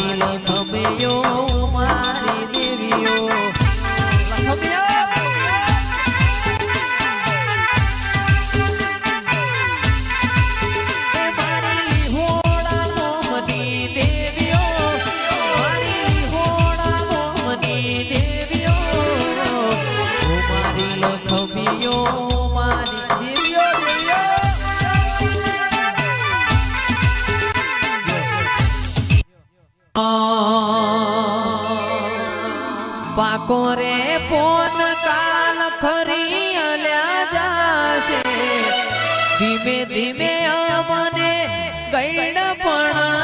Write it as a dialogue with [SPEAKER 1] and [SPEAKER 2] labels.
[SPEAKER 1] মানিল তো કોરે પોન કાલ ખરી અલ્યા જાશે. ધીમે ધીમે અમને ગઈડ પણ